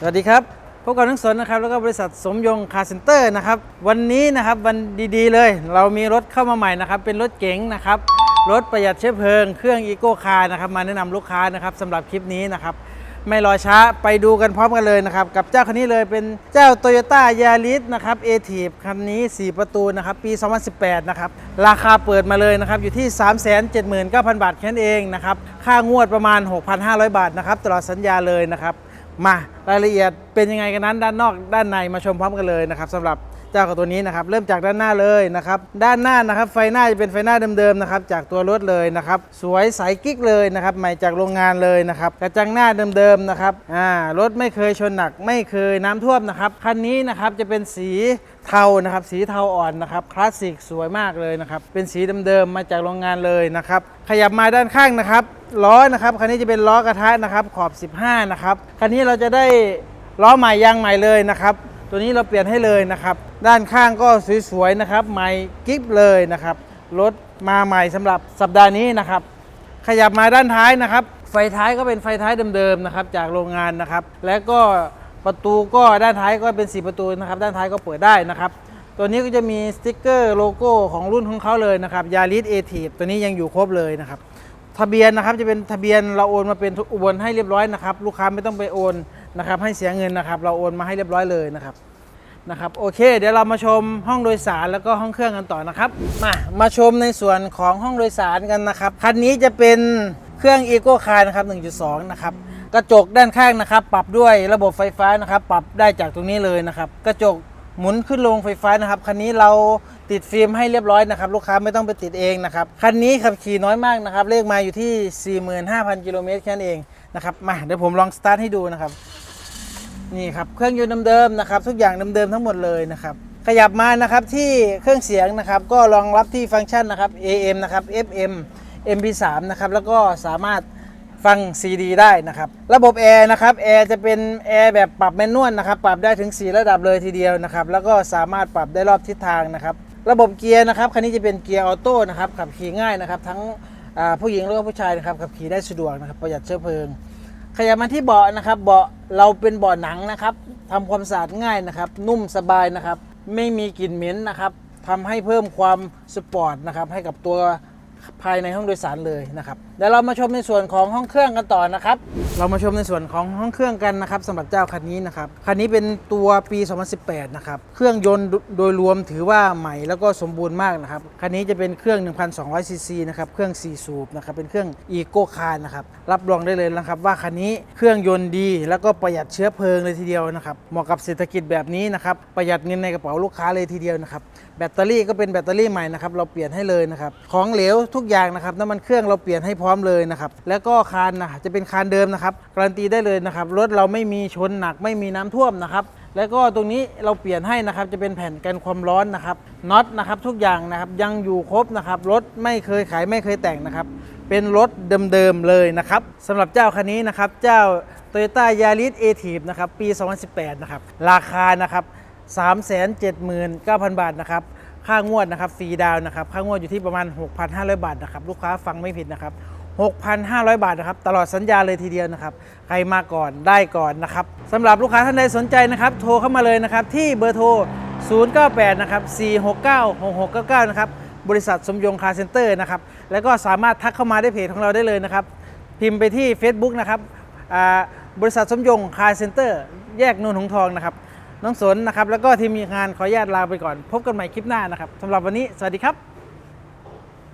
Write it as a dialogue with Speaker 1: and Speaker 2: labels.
Speaker 1: สวัสดีครับพบกับนักสนนะครับแล้วก็บริษัทสมยงคาร์เซ็นเตอร์นะครับวันนี้นะครับวันดีๆเลย เรามีรถเข้ามาใหม่นะครับเป็นรถเก๋งนะครับรถประหยัดเชื้อเพลิงเครื่องอีโก้คาร์นะครับมาแนะนำลูกค้านะครับสำหรับคลิปนี้นะครับไม่รอช้าไปดูกันพร้อมกันเลยนะครับกับเจ้าคันนี้เลยเป็นเจ้า t o y ยต้ายาริสนะครับเอทีฟคันนี้ 4 ประตูนะครับปี 2018 นะครับราคาเปิดมาเลยนะครับอยู่ที่ 379,000 บาทแค่นั้นเองนะครับค่างวดประมาณ 6,500 บาทนะครับตลอดสัญญาเลยนะครับ มารายละเอียดเป็นยังไงกันนั้นด้านนอกด้านในมาชมพร้อมกันเลยนะครับสำหรับเจ้ากับตัวนี้นะครับเริ่มจากด้านหน้าเลยนะครับด้านหน้านะครับไฟหน้าจะเป็นไฟหน้าเดิมๆนะครับจากตัวรถเลยนะครับสวยใสกิ๊กเลยนะครับใหม่จากโรงงานเลยนะครับกระจังหน้าเดิมๆนะครับอ่ารถไม่เคยชนหนักไม่เคยน้ำท่วมนะครับคันนี้นะครับจะเป็นสีเทานะครับสีเทาอ่อนนะครับคลาสสิกสวยมากเลยนะครับเป็นสีเดิมๆมาจากโรงงานเลยนะครับขยับมาด้านข้างนะครับ ล้อนะครับคันนี้จะเป็นล้อกระทะนะครับขอบ 15 นะครับคันนี้เราจะได้ล้อใหม่ยางใหม่เลยนะครับ ตัวนี้เราเปลี่ยนให้เลยนะครับ ด้านข้างก็สวยๆนะครับใหม่กิ๊บเลยนะครับรถมาใหม่สำหรับสัปดาห์นี้นะครับ ขยับมาด้านท้ายนะครับ ไฟท้ายก็เป็นไฟท้ายเดิมๆนะครับ จากโรงงานนะครับ และก็ประตูก็ด้านท้ายก็เป็น 4 ประตูนะครับ ด้านท้ายก็เปิดได้นะครับ ตัวนี้ก็จะมีสติ๊กเกอร์โลโก้ของรุ่นของเขาเลยนะครับยาริสเอทีตัวนี้ยังอยู่ครบเลยนะครับ ทะเบียนนะครับจะเป็นทะเบียนเราโอนมาเป็นอุบลให้เรียบร้อยนะครับ ลูกค้าไม่ต้องไปโอนนะครับ ให้เสียเงินนะครับ เราโอนมาให้เรียบร้อยเลยนะครับนะครับโอเค เดี๋ยวเรามาชมห้องโดยสารแล้วก็ห้องเครื่องกันต่อนะครับ มามาชมในส่วนของห้องโดยสารกันนะครับคันนี้จะเป็นเครื่อง e c o Car นะครับ 1.2 นะครับกระจกด้านข้างนะครับ ปรับด้วยระบบไฟฟ้านะครับ ปรับได้จากตรงนี้เลยนะครับ กระจก หมุนขึ้นลงไฟฟ้านะครับคันนี้เราติดฟิล์มให้เรียบร้อยนะครับลูกค้าไม่ต้องไปติดเองนะครับคันนี้ขับขี่น้อยมากนะครับเลขมาอยู่ที่ 45,000กิโลเมตรแค่นั้นเองนะครับมาเดี๋ยวผมลองสตาร์ทให้ดูนะครับนี่ครับเครื่องยนต์เดิมๆนะครับ ทุกอย่างเดิมๆทั้งหมดเลยนะครับขยับมานะครับที่เครื่องเสียงนะครับ ก็รองรับที่ฟังก์ชันนะครับ AM นะครับ FM MP3 นะครับแล้วก็สามารถ ฟัง CD ได้นะครับ ระบบแอร์นะครับแอร์จะเป็นแอร์แบบปรับแมนนวลนะครับ ปรับได้ถึง 4 ระดับเลยทีเดียวนะครับ แล้วก็สามารถปรับได้รอบทิศทางนะครับ ระบบเกียร์นะครับคันนี้จะเป็นเกียร์ออโต้นะครับขับขี่ง่ายนะครับ ทั้งผู้หญิงแล้วก็ผู้ชายนะครับขับขี่ได้สะดวกนะครับ ประหยัดเชื้อเพลิง ขยับมาที่เบาะนะครับเบาะเราเป็นเบาะหนังนะครับทำความสะอาดง่ายนะครับ นุ่มสบายนะครับ ไม่มีกลิ่นเหม็นนะครับทำให้เพิ่มความสปอร์ตนะครับให้กับตัว ภายในห้องโดยสารเลยนะครับเดี๋ยวเรามาชมในส่วนของห้องเครื่องกันต่อนะครับ เรามาชมในส่วนของห้องเครื่องกันนะครับสำหรับเจ้าคันนี้นะครับคันนี้เป็นตัวปี 2018 นะครับเครื่องยนต์โดยรวมถือว่าใหม่แล้วก็สมบูรณ์มากนะครับคันนี้จะเป็นเครื่อง 1,200 ซีซีนะครับเครื่อง 4 สูบนะครับเป็นเครื่อง e c o Car นะครับรับรองได้เลยนะครับว่าคันนี้เครื่องยนต์ดี แล้วก็ประหยัดเชื้อเพลิงเลยทีเดียวนะครับเหมาะกับเศรษฐกิจแบบนี้นะครับประหยัดเงินในกระเป๋าลูกค้าเลยทีเดียวนะครับแบตเตอรี่ก็เป็นแบตเตอรี่ใหม่นะครับเราเปลี่ยนให้เลยนะครับของเหลวทุุกอย่างนะครับน้ำมันเครื่องเราเปลี่ยนให้พร้อมเลยนะครับแล้วก็คานนะจะเป็นคานเดิมนะครับการันตีได้เลยนะครับรถเราไม่มีชนหนักไม่มีน้ำท่วมนะครับแล้วก็ตรงนี้เราเปลี่ยนให้นะครับจะเป็นแผ่นกันความร้อนนะครับน็อตนะครับทุกอย่างนะครับยังอยู่ครบนะครับรถไม่เคยขายไม่เคยแต่งนะครับเป็นรถเดิมๆเลยนะครับสำหรับเจ้าคันนี้นะครับเจ้า Toyota Yaris a t i v นะครับปี 2018 นะครับ ราคานะครับ 379,000 บาทนะครับ ค่างวดนะครับฟรีดาวนะครับค่างวดอยู่ที่ประมาณ 6,500 บาทนะครับลูกค้าฟังไม่ผิดนะครับ 6,500 บาทนะครับตลอดสัญญาเลยทีเดียวนะครับใครมาก่อนได้ก่อนนะครับสำหรับลูกค้าท่านใดสนใจนะครับโทรเข้ามาเลยนะครับที่เบอร์โทร 098 นะครับ 469 6699 นะครับบริษัทสมยงคาร์เซ็นเตอร์นะครับแล้วก็สามารถทักเข้ามาได้เพจของเราได้เลยนะครับพิมพ์ไปที่ Facebook นะครับบริษัทสมยงคาร์เซ็นเตอร์แยกนนทหงส์ทองนะครับ น้องสนนะครับ แล้วก็ทีมงานขออนุญาตลาไปก่อน พบกันใหม่คลิปหน้านะครับสำหรับวันนี้สวัสดีครับ